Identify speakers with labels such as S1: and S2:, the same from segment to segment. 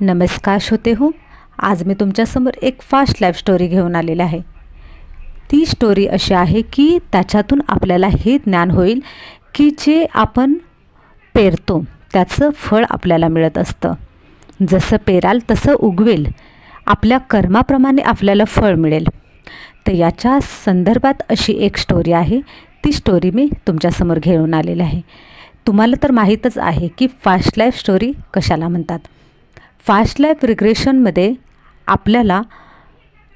S1: नमस्कार श्रोते हो आज मी तुमच्यासमोर एक फास्ट लाईफ स्टोरी घेऊन आलेली आहे. ती स्टोरी अशी आहे की त्याच्यातून आपल्याला हे ज्ञान होईल की जे आपण पेरतो त्याचं फळ आपल्याला मिळत असतं. जसं पेराल तसं उगवेल. आपल्या कर्माप्रमाणे आपल्याला फळ मिळेल. तर याच्या संदर्भात अशी एक स्टोरी आहे. ती स्टोरी मी तुमच्यासमोर घेऊन आलेली आहे. तुम्हाला तर माहीतच आहे की फास्ट लाईफ स्टोरी कशाला म्हणतात? फास्ट लाईफ रिग्रेशनमध्ये आपल्याला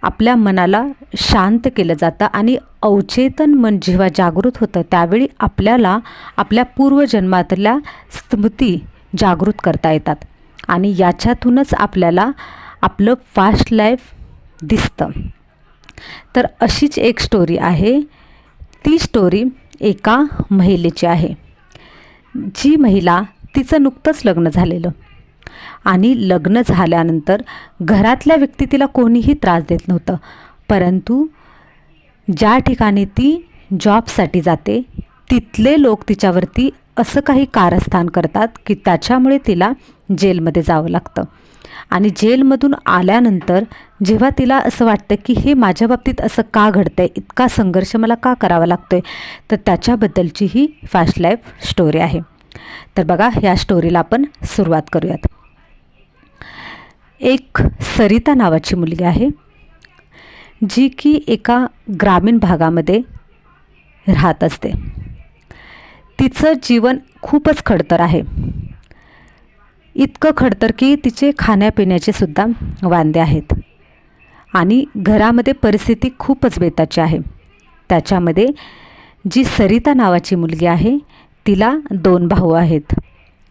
S1: आपल्या मनाला शांत केलं जातं आणि अवचेतन मन जेव्हा जागृत होतं त्यावेळी आपल्याला आपल्या पूर्वजन्मातल्या स्मृती जागृत करता येतात. आणि याच्यातूनच आपल्याला आपलं फास्ट लाईफ दिसतं. तर अशीच एक स्टोरी आहे. ती स्टोरी एका महिलेची आहे. जी महिला तिचं नुकतंच लग्न झालेलं. आणि लग्न झाल्यानंतर घरातल्या व्यक्ती तिला कोणीही त्रास देत नव्हतं. परंतु ज्या ठिकाणी ती जॉबसाठी जाते तिथले लोक तिच्यावरती असं काही कारस्थान करतात की त्याच्यामुळे तिला जेलमध्ये जावं लागतं. आणि जेलमधून आल्यानंतर जेव्हा तिला असं वाटतं की हे माझ्या बाबतीत असं का घडतं आहे इतका संघर्ष मला का करावा लागतो आहे तर त्याच्याबद्दलची ही फास्ट लाईफ स्टोरी आहे. तर बघा ह्या स्टोरीला आपण सुरुवात करूयात. एक सरिता नावाची मुलगी आहे जी की एका ग्रामीण भागामध्ये राहत असते. तिचं जीवन खूपच खडतर आहे. इतकं खडतर की तिचे खाण्यापिण्याचे सुद्धा वांदे आहेत. आणि घरामध्ये परिस्थिती खूपच बेताची आहे. त्याच्यामध्ये जी सरिता नावाची मुलगी आहे तिला दोन भाऊ आहेत.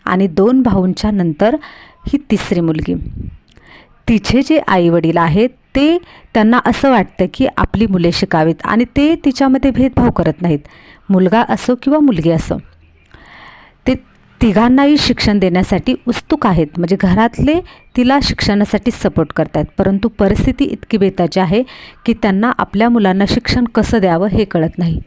S1: आणि दोन भाऊंच्या नंतर ही तिसरी मुलगी. तिचे जे आईवडील आहेत ते त्यांना असं वाटतं की आपली मुले शिकावीत आणि ते तिच्यामध्ये भेदभाव करत नाहीत. मुलगा असो किंवा मुलगी असो. ते तिघांनाही शिक्षण देण्यासाठी उत्सुक आहेत. म्हणजे घरातले तिला शिक्षणासाठी सपोर्ट करत आहेत परंतु परिस्थिती इतकी बेताची आहे की त्यांना आपल्या मुलांना शिक्षण कसं द्यावं हे कळत नाही.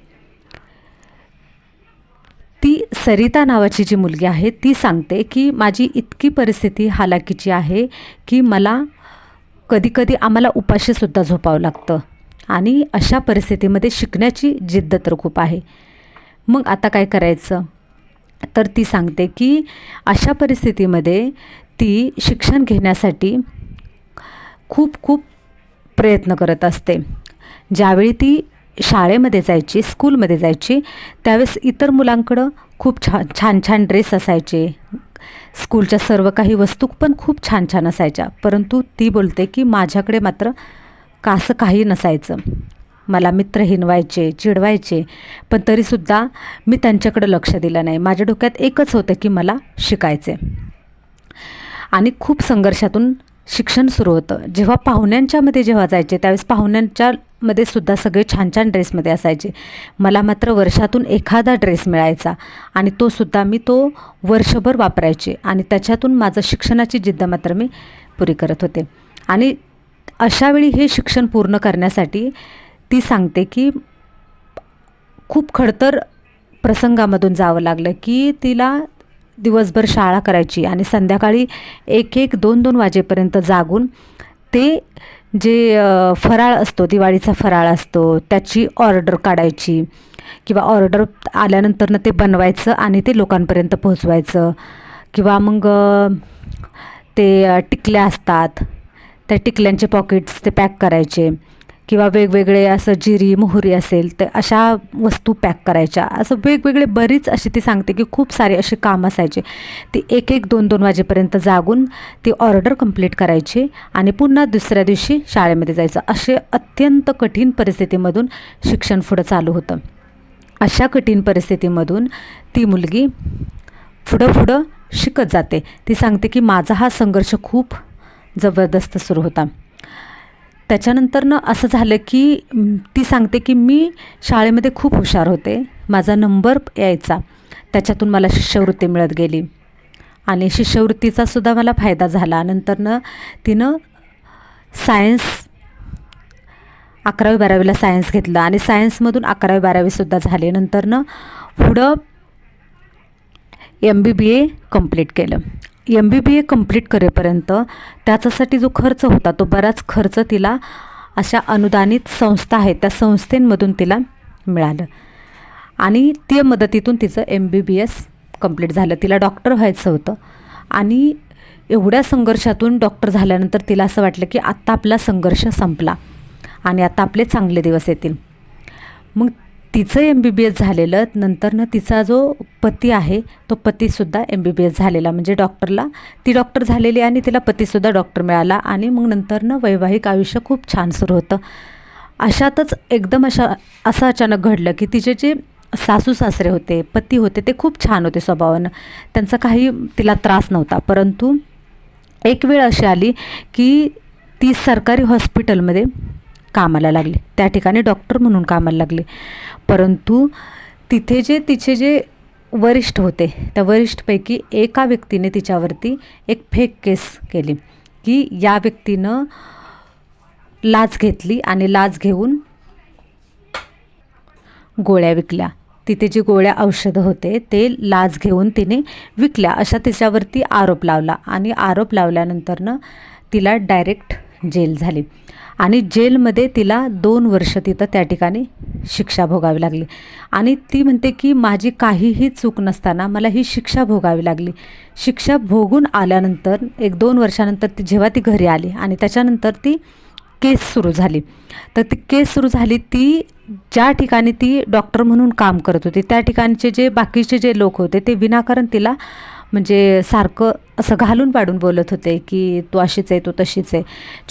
S1: ती सरिता नावाची जी मुलगी आहे ती सांगते की माझी इतकी परिस्थिती हालाकीची आहे की मला कधीकधी आम्हाला उपाशीसुद्धा झोपावं लागतं. आणि अशा परिस्थितीमध्ये शिकण्याची जिद्द तर खूप आहे. मग आता काय करायचं? तर ती सांगते की अशा परिस्थितीमध्ये ती शिक्षण घेण्यासाठी खूप खूप प्रयत्न करत असते. ज्यावेळी ती शाळेमध्ये जायची स्कूलमध्ये जायची त्यावेळेस इतर मुलांकडं खूप छान छान छान ड्रेस असायचे. स्कूलच्या सर्व काही वस्तू पण खूप छान छान असायच्या. परंतु ती बोलते की माझ्याकडे मात्र कासं काही नसायचं. मला मित्र हिनवायचे चिडवायचे पण तरीसुद्धा मी त्यांच्याकडं लक्ष दिलं नाही. माझ्या डोक्यात एकच होतं की मला शिकायचे आणि खूप संघर्षातून शिक्षण सुरू होतं. जेव्हा पाहुण्यांच्यामध्ये जेव्हा जायचे त्यावेळेस पाहुण्यांच्या मध्ये सुद्धा सगळे छान छान ड्रेसमध्ये असायचे. मला मात्र वर्षातून एखादा ड्रेस मिळायचा आणि तो सुद्धा मी तो वर्षभर वापरायचे आणि त्याच्यातून माझं शिक्षणाची जिद्द मात्र मी पुरी करत होते. आणि अशावेळी हे शिक्षण पूर्ण करण्यासाठी ती सांगते की खूप खडतर प्रसंगामधून जावं लागलं की तिला दिवसभर शाळा करायची आणि संध्याकाळी एक एक दोन दोन वाजेपर्यंत जागून ते जे फराळ असतो दिवाळीचा फराळ असतो त्याची ऑर्डर काढायची किंवा ऑर्डर आल्यानंतरनं ते बनवायचं आणि ते लोकांपर्यंत पोहोचवायचं किंवा मग ते टिकल्या असतात त्या टिकल्यांचे पॉकेट्स ते पॅक करायचे. किंवा वेगवेगळे असं जिरी मोहरी असेल तर अशा वस्तू पॅक करायच्या. असं वेगवेगळे बरीच अशी ती सांगते की खूप सारे असे काम असायचे. ती एक एक दोन दोन वाजेपर्यंत जागून ती ऑर्डर कंप्लीट करायची आणि पुन्हा दुसऱ्या दिवशी शाळेमध्ये जायचं. असे अत्यंत कठीण परिस्थितीमधून शिक्षण पुढं चालू होतं. अशा कठीण परिस्थितीमधून ती मुलगी पुढं पुढं शिकत जाते. ती सांगते की माझा हा संघर्ष खूप जबरदस्त सुरू होता. त्याच्यानंतरनं असं झालं की ती सांगते की मी शाळेमध्ये खूप हुशार होते. माझा नंबर यायचा. त्याच्यातून मला शिष्यवृत्ती मिळत गेली. आणि शिष्यवृत्तीचा सुद्धा मला फायदा झाला. नंतरनं तिनं सायन्स अकरावी बारावीला सायन्स घेतलं. आणि सायन्समधून अकरावी बारावीसुद्धा झाले. नंतरनं पुढं M B B A complete केलं. M B B A complete करेपर्यंत त्याच्यासाठी जो खर्च होता तो बराच खर्च तिला अशा अनुदानित संस्था आहेत त्या संस्थेंमधून तिला मिळालं. आणि त्या मदतीतून तिचं M B B S complete झालं. तिला डॉक्टर व्हायचं होतं. आणि एवढ्या संघर्षातून डॉक्टर झाल्यानंतर तिला असं वाटलं की आत्ता आपला संघर्ष संपला आणि आता आपले चांगले दिवस येतील. मग तिचं एम बी बी एस झालेलं नंतरनं तिचा जो पती आहे तो पतीसुद्धा एम बी बी एस झालेला. म्हणजे डॉक्टरला ती डॉक्टर झालेली आणि तिला पतीसुद्धा डॉक्टर मिळाला. आणि मग नंतरनं वैवाहिक आयुष्य खूप छान सुरू होतं. अशातच एकदम अशा असं अचानक घडलं की तिचे जे सासू सासरे होते पती होते ते खूप छान होते स्वभावानं. त्यांचा काही तिला त्रास नव्हता. परंतु एक वेळ अशी आली की ती सरकारी हॉस्पिटलमध्ये कामाला लागले. त्या ठिकाणी डॉक्टर म्हणून कामाला लागले. परंतु तिथे जे तिचे जे वरिष्ठ होते त्या वरिष्ठपैकी एका व्यक्तीने तिच्यावरती एक फेक केस केली की या व्यक्तीनं लाच घेतली आणि लाच घेऊन गोळ्या विकल्या. तिथे जे गोळ्या औषधं होते ते लाच घेऊन तिने विकल्या. अशा तिच्यावरती आरोप लावला आणि आरोप लावल्यानंतरनं तिला डायरेक्ट जेल झाली. आणि जेलमध्ये तिला दोन वर्ष तिथं त्या ठिकाणी शिक्षा भोगावी लागली. आणि ती म्हणते की माझी काहीही चूक नसताना मला ही शिक्षा भोगावी लागली. शिक्षा भोगून आल्यानंतर एक दोन वर्षानंतर ती जेव्हा ती घरी आली आणि त्याच्यानंतर ती केस सुरू झाली. तर ती केस सुरू झाली ती ज्या ठिकाणी ती डॉक्टर म्हणून काम करत होती त्या ठिकाणचे जे बाकीचे जे लोक होते ते विनाकारण तिला म्हणजे सारखं असं घालून पाडून बोलत होते की तू अशीच आहे तू तशीच आहे.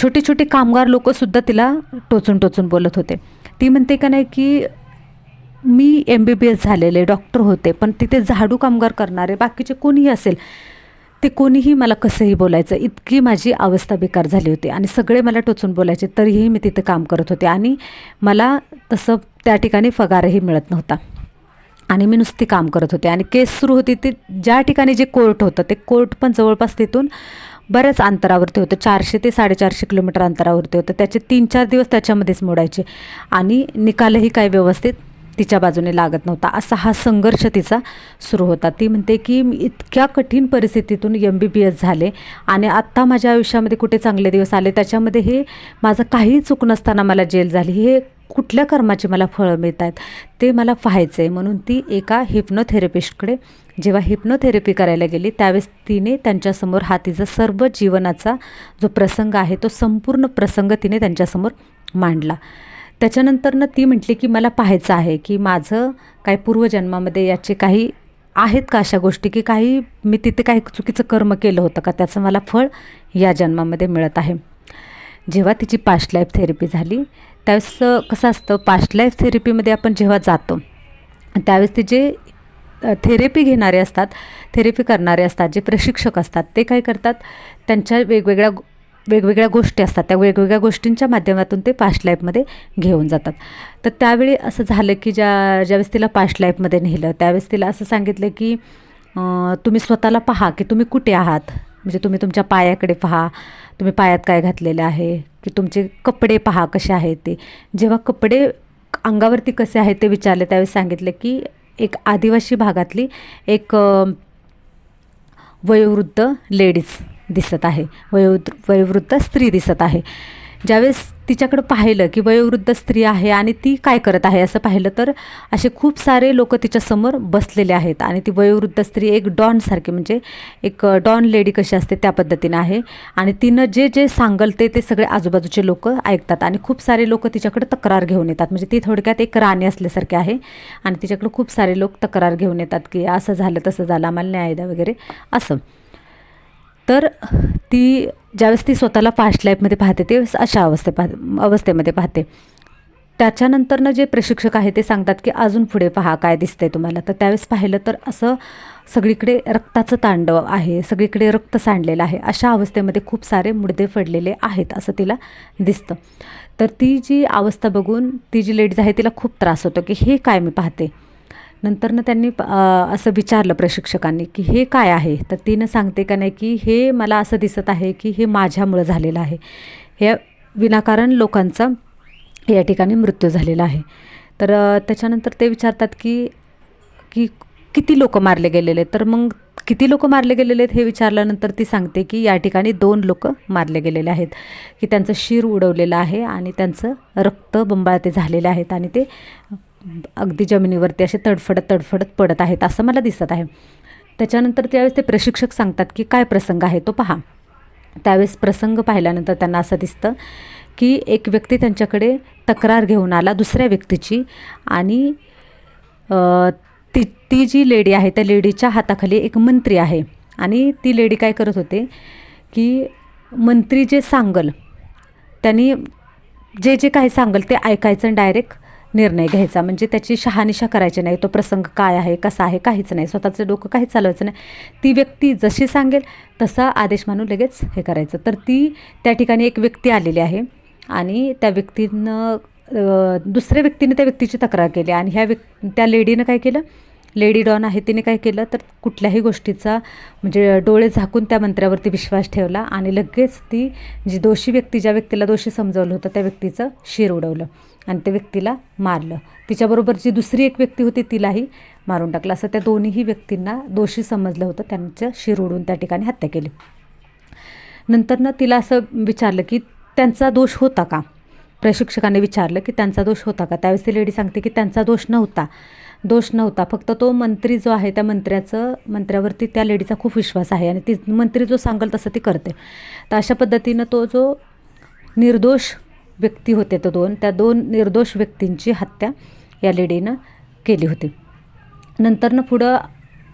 S1: छोटे छोटे कामगार लोकंसुद्धा तिला टोचून टोचून बोलत होते. ती म्हणते का नाही की मी एम बी बी एस झालेले डॉक्टर होते पण तिथे झाडू कामगार करणारे बाकीचे कोणीही असेल ते कोणीही मला कसंही बोलायचं. इतकी माझी अवस्था बेकार झाली होती आणि सगळे मला टोचून बोलायचे तरीही मी तिथे काम करत होते आणि मला तसं त्या ठिकाणी पगारही मिळत नव्हता. आणि मी नुसती काम करत होते. आणि केस सुरू होती ते ज्या ठिकाणी जे कोर्ट होतं ते कोर्ट पण जवळपास तिथून बऱ्याच अंतरावरती होतं. चारशे ते साडेचारशे किलोमीटर अंतरावरती होतं. त्याचे तीन चार दिवस त्याच्यामध्येच मोडायचे. आणि निकालही काय व्यवस्थित तिच्या बाजूने लागत नव्हता. असा हा संघर्ष तिचा सुरू होता. ती म्हणते की मी इतक्या कठीण परिस्थितीतून एम बी बी एस झाले आणि आत्ता माझ्या आयुष्यामध्ये कुठे चांगले दिवस आले? त्याच्यामध्ये हे माझं काही चूक नसताना मला जेल झाली. हे कुठल्या कर्माची मला फळं मिळत आहेत ते मला पाहायचं आहे म्हणून ती एका हिप्नोथेरपिस्टकडे जेव्हा हिप्नोथेरपी करायला गेली त्यावेळेस तिने त्यांच्यासमोर हा तिचा सर्व जीवनाचा जो प्रसंग आहे तो संपूर्ण प्रसंग तिने त्यांच्यासमोर मांडला. त्याच्यानंतरनं ती म्हटली की मला पाहायचं आहे की माझं काय पूर्वजन्मामध्ये याचे काही आहेत का अशा गोष्टी की काही मी तिथे काही चुकीचं कर्म केलं होतं का? त्याचं मला फळ या जन्मामध्ये मिळत आहे. जेव्हा तिची पास्ट लाईफ थेरपी झाली त्यावेळेस कसं असतं पास्ट लाईफ थेरपीमध्ये आपण जेव्हा जातो त्यावेळेस ते जे थेरपी घेणारे असतात थेरपी करणारे असतात जे प्रशिक्षक असतात ते काय करतात त्यांच्या वेगवेगळ्या वेगवेगळ्या गोष्टी असतात त्या वेगवेगळ्या गोष्टींच्या माध्यमातून ते पास्ट लाईफमध्ये घेऊन जातात. तर त्यावेळी असं झालं की ज्या ज्यावेळेस तिला पास्ट लाईफमध्ये नेलं त्यावेळेस तिला असं सांगितलं की तुम्ही स्वतःला पहा की तुम्ही कुठे आहात? म्हणजे तुम्ही तुमच्या पायाकडे पहा तुम्ही पायात काय घातलेलं आहे? की तुमचे कपडे पहा कसे आहेत ते? जेव्हा कपडे अंगावरती कसे आहेत ते विचारले त्यावेळेस सांगितले की एक आदिवासी भागातली एक वयोवृद्ध लेडीज दिसत आहे. वयोवृद्ध वयोवृद्ध स्त्री दिसत आहे. ज्यावेळेस तिच्याकडं पाहिलं की वयोवृद्ध स्त्री आहे आणि ती काय करत आहे असं पाहिलं तर असे खूप सारे लोक तिच्यासमोर बसलेले आहेत आणि ती वयोवृद्ध स्त्री एक डॉनसारखी म्हणजे एक डॉन लेडी कशी असते त्या पद्धतीनं आहे. आणि तिनं जे जे सांगल ते ते सगळे आजूबाजूचे लोक ऐकतात आणि खूप सारे लोक तिच्याकडे तक्रार घेऊन येतात. म्हणजे ती थोडक्यात एक राणी असल्यासारखे आहे आणि तिच्याकडे खूप सारे लोक तक्रार घेऊन येतात की असं झालं तसं झालं आम्हाला न्याय द्या वगैरे असं. तर ती ज्यावेळेस ती स्वतःला पास्ट लाईफमध्ये पाहते तेवेळेस अशा अवस्थे पाह अवस्थेमध्ये पाहते. त्याच्यानंतरनं जे प्रशिक्षक आहे ते सांगतात की अजून पुढे पहा काय दिसतंय तुम्हाला. तर त्यावेळेस पाहिलं तर असं सगळीकडे रक्ताचं तांडव आहे सगळीकडे रक्त सांडलेलं आहे. अशा अवस्थेमध्ये खूप सारे मुडदे पडलेले आहेत असं तिला दिसतं. तर ती जी अवस्था बघून ती जी लेडीज आहे तिला खूप त्रास होतो की हे काय मी पाहते? नंतरनं त्यांनी असं विचारलं प्रशिक्षकांनी की हे काय आहे? तर तिनं सांगते का नाही की हे मला असं दिसत आहे की हे माझ्यामुळं झालेलं आहे. हे विनाकारण लोकांचा या ठिकाणी मृत्यू झालेला आहे. तर त्याच्यानंतर ते विचारतात की की किती लोक मारले गेलेले? तर मग किती लोक मारले गेलेले आहेत हे विचारल्यानंतर ती सांगते की या ठिकाणी दोन लोक मारले गेलेले आहेत. की त्यांचं शिर उडवलेलं आहे आणि त्यांचं रक्त बंबाळते झालेले आहेत आणि ते अगदी जमिनीवरती असे तडफडत तडफडत पडत आहेत असं मला दिसत आहे. त्याच्यानंतर त्यावेळेस ते प्रशिक्षक सांगतात की काय प्रसंग आहे तो पहा. त्यावेळेस प्रसंग पाहिल्यानंतर त्यांना असं दिसतं की एक व्यक्ती त्यांच्याकडे तक्रार घेऊन आला दुसऱ्या व्यक्तीची आणि ती ती जी लेडी आहे त्या लेडीच्या हाताखाली एक मंत्री आहे आणि ती लेडी काय करत होते की मंत्री जे सांगल त्यांनी जे जे काही सांगल ते ऐकायचं डायरेक्ट निर्णय घ्यायचा? म्हणजे त्याची शहानिशा करायची नाही. तो प्रसंग काय आहे कसा आहे काहीच नाही. स्वतःचं डोकं काहीच चालवायचं नाही. ती व्यक्ती जशी सांगेल तसा आदेश मानून लगेच हे करायचं. तर ती त्या ठिकाणी एक व्यक्ती आलेली आहे आणि त्या व्यक्तीनं दुसऱ्या व्यक्तीने त्या व्यक्तीची तक्रार केली आणि ह्या व्यक् त्या लेडीनं काय केलं? लेडी डॉन आहे तिने काय केलं? तर कुठल्याही गोष्टीचा म्हणजे डोळे झाकून त्या मंत्र्यावरती विश्वास ठेवला आणि लगेच ती जी दोषी व्यक्ती ज्या व्यक्तीला दोषी समजवलं होतं त्या व्यक्तीचं शिर उडवलं. आणि त्या व्यक्तीला मारलं. तिच्याबरोबर जी दुसरी एक व्यक्ती होती तिलाही मारून टाकलं. असं त्या दोन्हीही व्यक्तींना दोषी समजलं होतं. त्यांचं शिर उडून त्या ठिकाणी हत्या केली. नंतरनं तिला असं विचारलं की त्यांचा दोष होता का? प्रशिक्षकाने विचारलं की त्यांचा दोष होता का? त्यावेळेस ती लेडी सांगते की त्यांचा दोष नव्हता. दोष नव्हता. फक्त तो मंत्री जो आहे त्या मंत्र्याचं मंत्र्यावरती त्या लेडीचा खूप विश्वास आहे आणि ती मंत्री जो सांगेल तसं ती करते. तर अशा पद्धतीनं तो जो निर्दोष व्यक्ती होते तो दोन. त्या दोन निर्दोष व्यक्तींची हत्या या लेडीनं केली होती. नंतरनं पुढं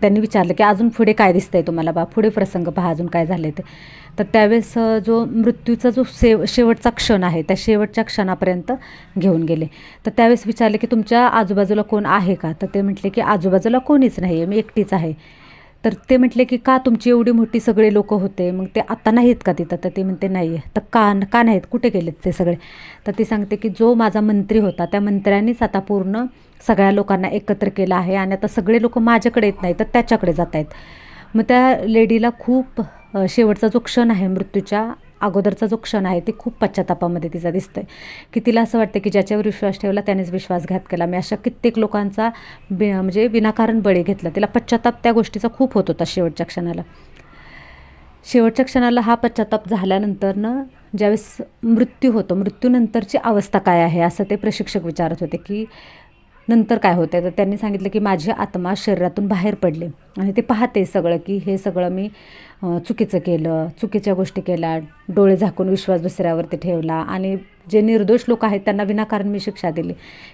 S1: त्यांनी विचारलं की अजून पुढे काय दिसतंय तुम्हाला बा? पुढे प्रसंग पहा अजून काय झाले ते तर त्यावेळेस जो मृत्यूचा जो शेव शेवटचा क्षण आहे त्या शेवटच्या क्षणापर्यंत घेऊन गेले. तर त्यावेळेस विचारले की तुमच्या आजूबाजूला कोण आहे का? तर ते म्हटले की आजूबाजूला कोणीच नाही आहे मी एकटीच आहे. तर ते म्हटले की का तुमची एवढी मोठी सगळे लोक होते? मग ते आता नाहीत का तिथं? तर ते म्हणते नाही. आहे तर का का नाहीत? कुठे गेलेत ते सगळे? तर ती सांगते की जो माझा मंत्री होता त्या मंत्र्यांनीच आता पूर्ण सगळ्या लोकांना एकत्र केलं आहे आणि आता सगळे लोक माझ्याकडे येत नाही तर त्याच्याकडे जात आहेत मग त्या लेडीला खूप शेवटचा जो क्षण आहे मृत्यूच्या अगोदरचा जो क्षण आहे ते खूप पश्चातापामध्ये तिचा दिसतं आहे की तिला असं वाटतं की ज्याच्यावर विश्वास ठेवला त्यानेच विश्वासघात केला. मी अशा कित्येक लोकांचा बि म्हणजे विनाकारण बळी घेतला. तिला पश्चाताप त्या गोष्टीचा खूप होत होता शेवटच्या क्षणाला. शेवटच्या क्षणाला हा पश्चाताप झाल्यानंतरनं ज्यावेळेस मृत्यू होतो मृत्यूनंतरची अवस्था काय आहे असं ते प्रशिक्षक विचारत होते की नंतर काय होतं तर त्यांनी सांगितलं की माझी आत्मा शरीरातून बाहेर पडले आणि ते पाहते सगळं की हे सगळं मी चुकीचं केलं चुकीच्या गोष्टी केल्या डोळे झाकून विश्वास दुसऱ्यावरती ठेवला आणि जे निर्दोष लोक आहेत त्यांना विनाकारण मी शिक्षा दिली.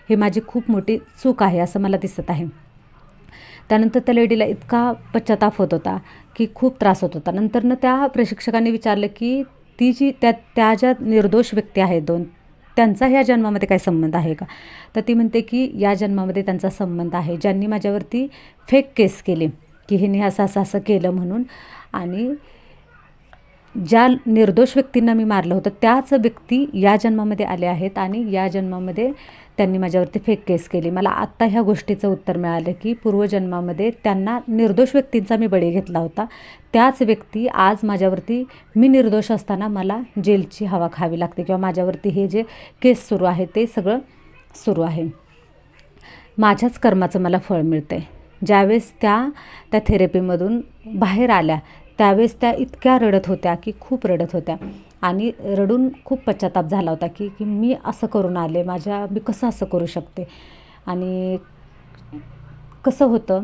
S1: ही माझी खूप मोठी चूक आहे असं मला दिसत आहे. त्यानंतर त्या लेडीला इतका पश्चाताप होत होता की खूप त्रास होत होता. नंतरनं त्या प्रशिक्षकांनी विचारलं की ती जी त्या त्या ज्या निर्दोष व्यक्ती आहेत दोन त्यांचा ह्या जन्मामध्ये काय संबंध आहे का? तर ती म्हणते की या जन्मामध्ये त्यांचा संबंध आहे. ज्यांनी माझ्यावरती फेक केस केले की हिने असं असं असं केलं म्हणून. आणि ज्या निर्दोष व्यक्तींना मी मारलं होतं त्याच व्यक्ती या जन्मामध्ये आले आहेत आणि या जन्मामध्ये त्यांनी माझ्यावरती फेक केस केली. मला आत्ता ह्या गोष्टीचं उत्तर मिळालं की पूर्वजन्मामध्ये त्यांना निर्दोष व्यक्तींचा मी बळी घेतला होता. त्याच व्यक्ती आज माझ्यावरती मी निर्दोष असताना मला जेलची हवा खावी लागते किंवा माझ्यावरती हे जे केस सुरू आहे ते सगळं सुरू आहे. माझ्याच कर्माचं मला फळ मिळतं आहे ज्यावेळेस त्या त्या थेरपीमधून बाहेर आल्या त्यावेळेस त्या इतक्या रडत होत्या की खूप रडत होत्या. आणि रडून खूप पश्चाताप झाला होता की की मी असं करून आले माझ्या मी कसं असं करू शकते? आणि कसं होतं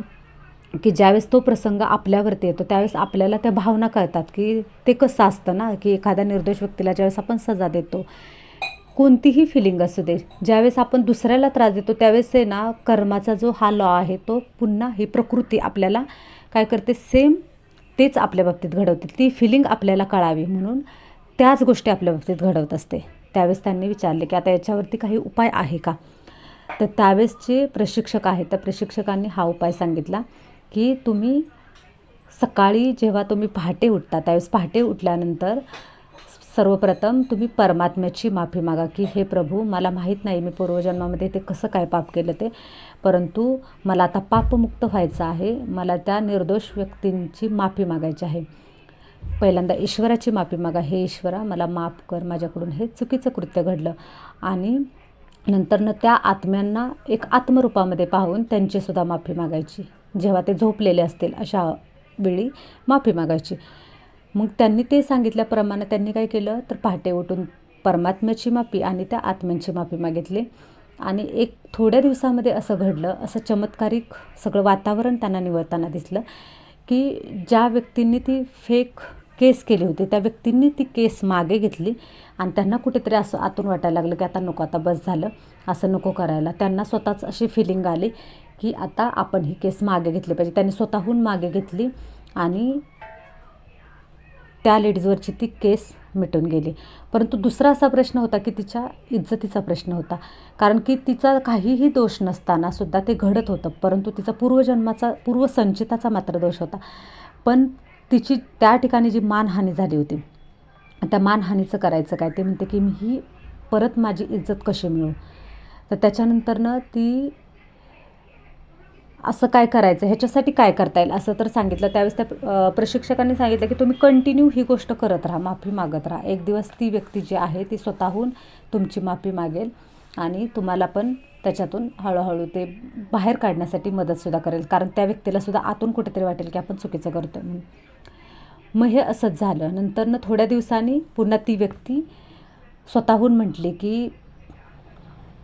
S1: की ज्यावेळेस तो प्रसंग आपल्यावरती येतो त्यावेळेस आपल्याला त्या भावना कळतात की ते कसं असतं ना की एखाद्या निर्दोष व्यक्तीला ज्यावेळेस आपण सजा देतो कोणतीही फिलिंग असू दे ज्यावेळेस आपण दुसऱ्याला त्रास देतो त्यावेळेस आहे ना कर्माचा जो हा लॉ आहे तो पुन्हा ही प्रकृती आपल्याला काय करते? सेम तेच आपल्या बाबतीत घडवते. ती फिलिंग आपल्याला कळावी म्हणून त्याच गोष्टी आपल्या बाबतीत घडवत असते. त्यावेळेस त्यांनी विचारले की आता याच्यावरती काही उपाय आहे का? तर त्यावेळेस जे प्रशिक्षक आहेत त्या प्रशिक्षकांनी हा उपाय सांगितला की तुम्ही सकाळी जेव्हा तुम्ही पहाटे उठता त्यावेळेस पहाटे उठल्यानंतर सर्वप्रथम तुम्ही परमात्म्याची माफी मागा की हे प्रभू मला माहीत नाही मी पूर्वजन्मामध्ये ते कसं काय पाप केलं ते. परंतु मला आता पापमुक्त व्हायचं आहे. मला त्या निर्दोष व्यक्तींची माफी मागायची आहे. पहिल्यांदा ईश्वराची माफी मागा. हे ईश्वरा मला माफ कर. माझ्याकडून हे चुकीचं कृत्य घडलं. आणि नंतरनं त्या आत्म्यांना एक आत्मरूपामध्ये पाहून त्यांचीसुद्धा माफी मागायची. जेव्हा ते झोपलेले असतील अशा वेळी माफी मागायची. मग त्यांनी ते सांगितल्याप्रमाणे त्यांनी काय केलं? तर पहाटे उठून परमात्म्याची माफी आणि त्या आत्म्यांची माफी मागितली. आणि एक थोड्या दिवसामध्ये असं घडलं असं चमत्कारिक सगळं वातावरण त्यांना निवळताना दिसलं की ज्या व्यक्तींनी ती फेक केस केली होती त्या व्यक्तींनी ती केस मागे घेतली आणि त्यांना कुठेतरी असं आतून वाटायला लागलं की आता नको आता बस झालं असं नको करायला. त्यांना स्वतःच अशी फिलिंग आली की आता आपण ही केस मागे घेतली पाहिजे. त्यांनी स्वतःहून मागे घेतली आणि त्या लेडीजवरची ती केस मिटून गेली. परंतु दुसरा असा प्रश्न होता की तिच्या इज्जतीचा प्रश्न होता. कारण की तिचा काहीही दोष नसताना सुद्धा ते घडत होतं. परंतु तिचा पूर्वजन्माचा पूर्वसंचिताचा मात्र दोष होता. पण तिची त्या ठिकाणी जी मानहानी झाली होती त्या मानहानीचं करायचं काय? ते म्हणते की मी ही परत माझी इज्जत कशी मिळू? तर त्याच्यानंतरनं ती असं काय करायचं? ह्याच्यासाठी काय करता येईल? असं तर सांगितलं. त्यावेळेस त्या प्रशिक्षकांनी सांगितलं की तुम्ही कंटिन्यू ही गोष्ट करत राहा. माफी मागत राहा. एक दिवस ती व्यक्ती जी आहे ती स्वतःहून तुमची माफी मागेल आणि तुम्हाला पण त्याच्यातून हळूहळू ते बाहेर काढण्यासाठी मदतसुद्धा करेल. कारण त्या व्यक्तीलासुद्धा आतून कुठेतरी वाटेल की आपण चुकीचं करतो म्हणून. मग हे असंच झालं. नंतरनं थोड्या दिवसांनी पुन्हा ती व्यक्ती स्वतःहून म्हटली की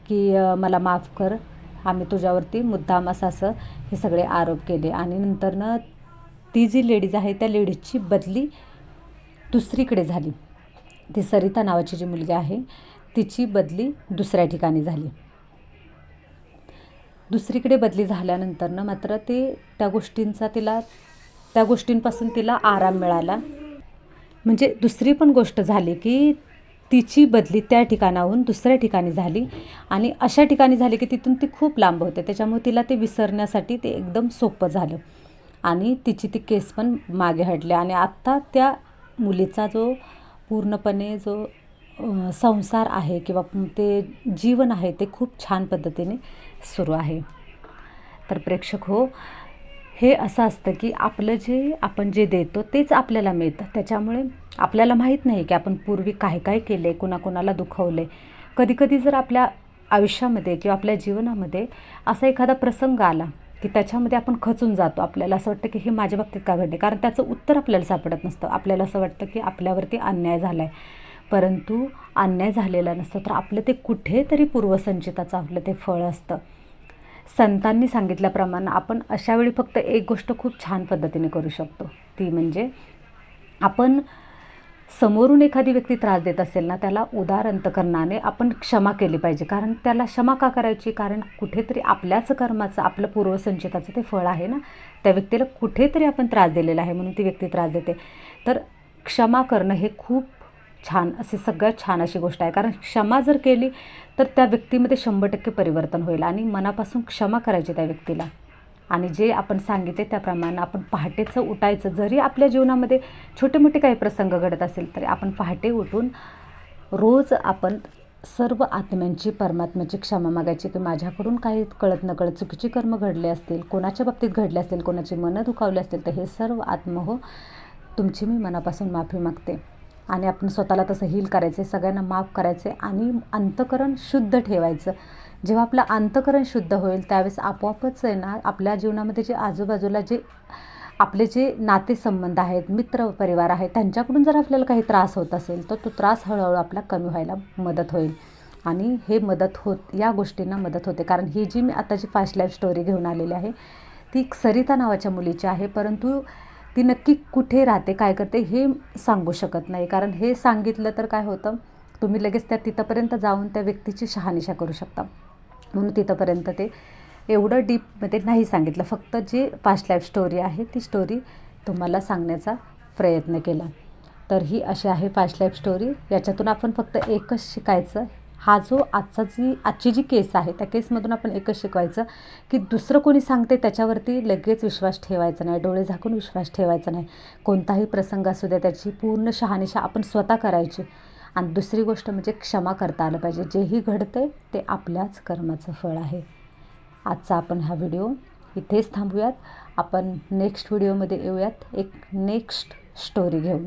S1: की मला माफ कर. आम्ही तुझ्यावरती मुद्दाम असं असं हे सगळे आरोप केले. आणि नंतरनं ती जी लेडीज आहे त्या लेडीजची बदली दुसरीकडे झाली. ती सरिता नावाची जी मुलगी आहे तिची बदली दुसऱ्या ठिकाणी झाली. दुसरीकडे बदली झाल्यानंतरनं मात्र ते त्या गोष्टींचा तिला त्या गोष्टींपासून तिला आराम मिळाला. म्हणजे दुसरी पण गोष्ट झाली की तिची बदली त्या ठिकाणाहून दुसऱ्या ठिकाणी झाली. आणि अशा ठिकाणी झाली की तिथून ती खूप लांब होते. त्याच्यामुळे तिला ते विसरण्यासाठी ते एकदम सोपं झालं. आणि तिची ती केस पण मागे हटले. आणि आत्ता त्या मुलीचा जो पूर्णपणे जो संसार आहे किंवा ते जीवन आहे ते खूप छान पद्धतीने सुरू आहे. तर प्रेक्षक हो हे असं असतं की आपलं जे आपण जे देतो तेच आपल्याला मिळतं. त्याच्यामुळे आपल्याला माहीत नाही की आपण पूर्वी काय काय केले कुणाकुणाला दुखवले. कधीकधी जर आपल्या आयुष्यामध्ये किंवा आपल्या जीवनामध्ये असा एखादा प्रसंग आला की त्याच्यामध्ये आपण खचून जातो. आपल्याला असं वाटतं की हे माझ्या बाबतीत का घडले कारण त्याचं उत्तर आपल्याला सापडत नसतं. आपल्याला असं वाटतं की आपल्यावरती अन्याय झाला आहे परंतु अन्याय झालेला नसतो तर आपलं ते कुठेतरी पूर्वसंचिताचं आपलं ते फळ असतं. संतांनी सांगितल्याप्रमाणे आपण अशावेळी फक्त एक गोष्ट खूप छान पद्धतीने करू शकतो. ती म्हणजे आपण समोरून एखादी व्यक्ती त्रास देत असेल ना त्याला उदार अंतकरणाने आपण क्षमा केली पाहिजे. कारण त्याला क्षमा का करायची? कारण कुठेतरी आपल्याच कर्माचं आपलं पूर्वसंचिताचं ते फळ आहे ना. त्या व्यक्तीला कुठेतरी आपण त्रास दिलेला आहे म्हणून ती व्यक्ती त्रास देते. तर क्षमा करणं हे खूप छान असे सगळ्यात छान अशी गोष्ट आहे. कारण क्षमा जर केली तर त्या व्यक्तीमध्ये शंभर टक्के परिवर्तन होईल आणि मनापासून क्षमा करायची त्या व्यक्तीला. आणि जे आपण सांगितले त्याप्रमाणे आपण पहाटेचं उठायचं. जरी आपल्या जीवनामध्ये छोटे मोठे काही प्रसंग घडत असेल तरी आपण पहाटे उठून रोज आपण सर्व आत्म्यांची परमात्म्याची क्षमा मागायची. की माझ्याकडून काही कळत नकळत चुकीची कर्म घडले असतील कोणाच्या बाबतीत घडले असतील कोणाची मनं दुखावली असतील तर हे सर्व आत्म हो तुमची मी मनापासून माफी मागते. आणि आपण स्वतःला तसं हील करायचं सगळ्यांना माफ करायचे आणि अंतकरण शुद्ध ठेवायचं. जेव्हा आपलं अंतकरण शुद्ध होईल त्यावेळेस आपोआपच आहे ना आपल्या जीवनामध्ये जे आजूबाजूला जे आपले जे नातेसंबंध आहेत मित्र परिवार आहे त्यांच्याकडून जर आपल्याला काही त्रास होत असेल तर तो त्रास हळूहळू आपला कमी व्हायला मदत होईल. आणि हे मदत होत या गोष्टींना मदत होते. कारण ही जी मी आताची फास्ट लाईफ स्टोरी घेऊन आलेली आहे ती सरिता नावाच्या मुलीची आहे. परंतु ती नक्की कुठे राहते काय करते हे सांगू शकत नाही. कारण हे सांगितलं तर काय होतं तुम्ही लगेच त्या तिथंपर्यंत जाऊन त्या व्यक्तीची शहानिशा करू शकता. म्हणून तिथंपर्यंत ते एवढं डीपमध्ये नाही सांगितलं. फक्त जे पास्ट लाईफ स्टोरी आहे ती स्टोरी तुम्हाला सांगण्याचा प्रयत्न केला. तर ही अशी आहे पास्ट लाईफ स्टोरी याच्यातून आपण फक्त एकच शिकायचं हा जो आजचा जी आजची जी केस आहे त्या केसमधून आपण एकच शिकवायचं की दुसरं कोणी सांगते त्याच्यावरती लगेच विश्वास ठेवायचा नाही डोळे झाकून विश्वास ठेवायचा नाही. कोणताही प्रसंग असू द्या त्याची पूर्ण शहानिशा आपण स्वतः करायची. आणि दुसरी गोष्ट म्हणजे क्षमा करता आलं पाहिजे. जेही घडतं ते आपल्याच कर्माचं फळ आहे. आजचा आपण हा व्हिडिओ इथेच थांबूयात. आपण नेक्स्ट व्हिडिओमध्ये येऊयात. एक नेक्स्ट स्टोरी घेऊन.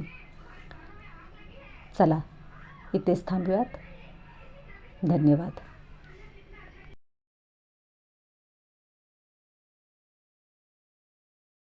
S1: चला इथेच थांबूयात. धन्यवाद.